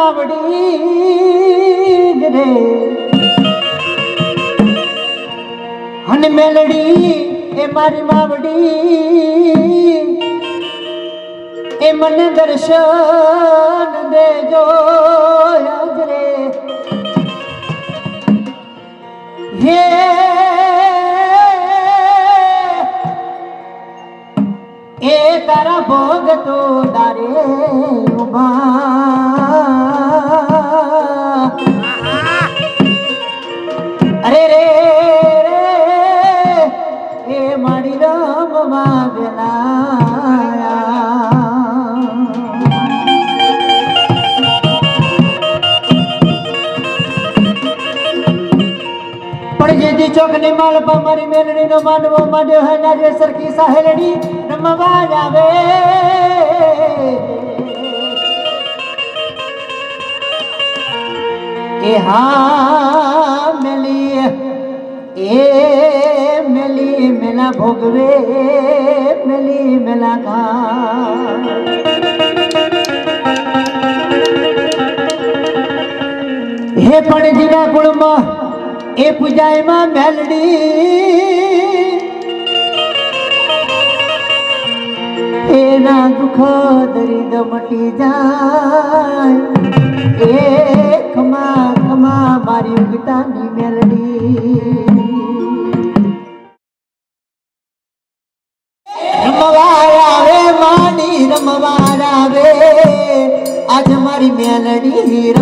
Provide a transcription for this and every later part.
માવડી રે અને મેલડી એ મારી માવડી. એ મને દર્શન દેજો. જેથી ચોક ને માલપા મારી મેલડી નો માનવો માંડ્યો હે નાજે સરખી સાહેલડી રમવા આવે એ હા મેલી એ મેલી મેલા ભોગવે, મેલી મેલા હે પણ જીવા કુળમાં, એ પૂજાયમાં મેલડી. એના દુઃખ દરિદ મટી જાય. એ ખમા ખમા મારી ઉગતાની મેલડી. need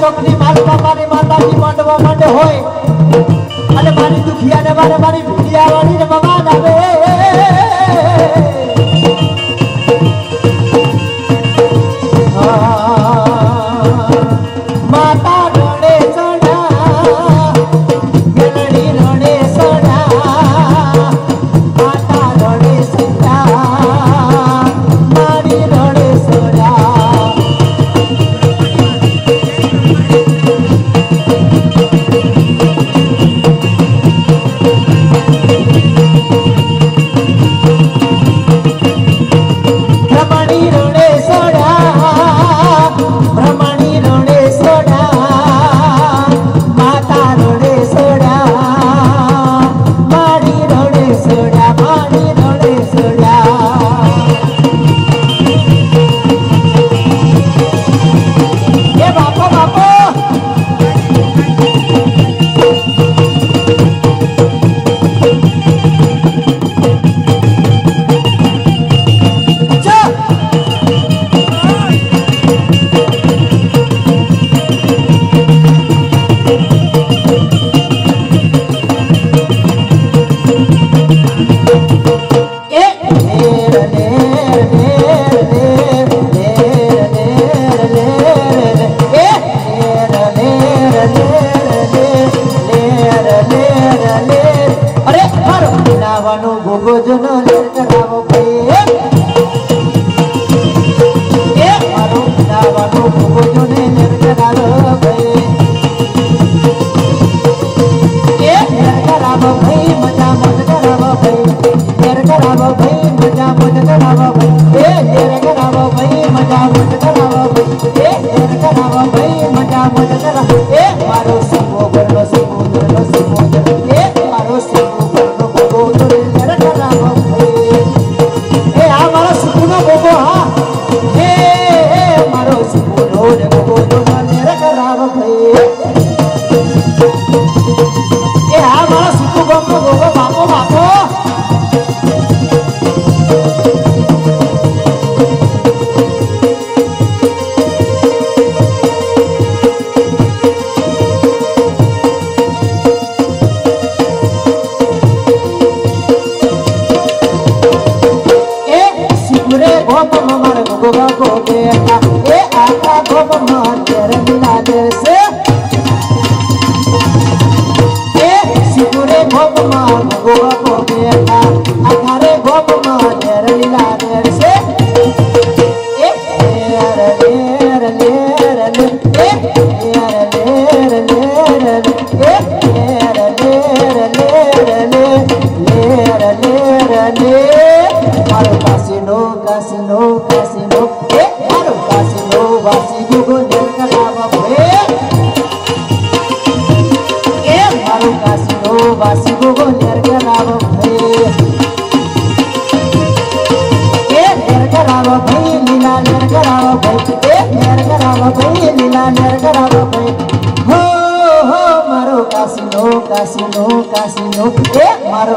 ચોકડી માલમાં મારી માતાજી માંડવા માંડે હોય. અને મારી દુખિયાને મારે મારી ભૂલિયાવાળી રમવા આવે. 我 ভাগো કરાવા ભાઈ એ મેર કરાવા ભાઈ લીલા મેર કરાવા ભાઈ હો હો મારો કાસીનો કાસીનો કાસીનો એ મારો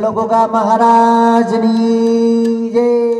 બોલો ગોગા મહારાજની જય.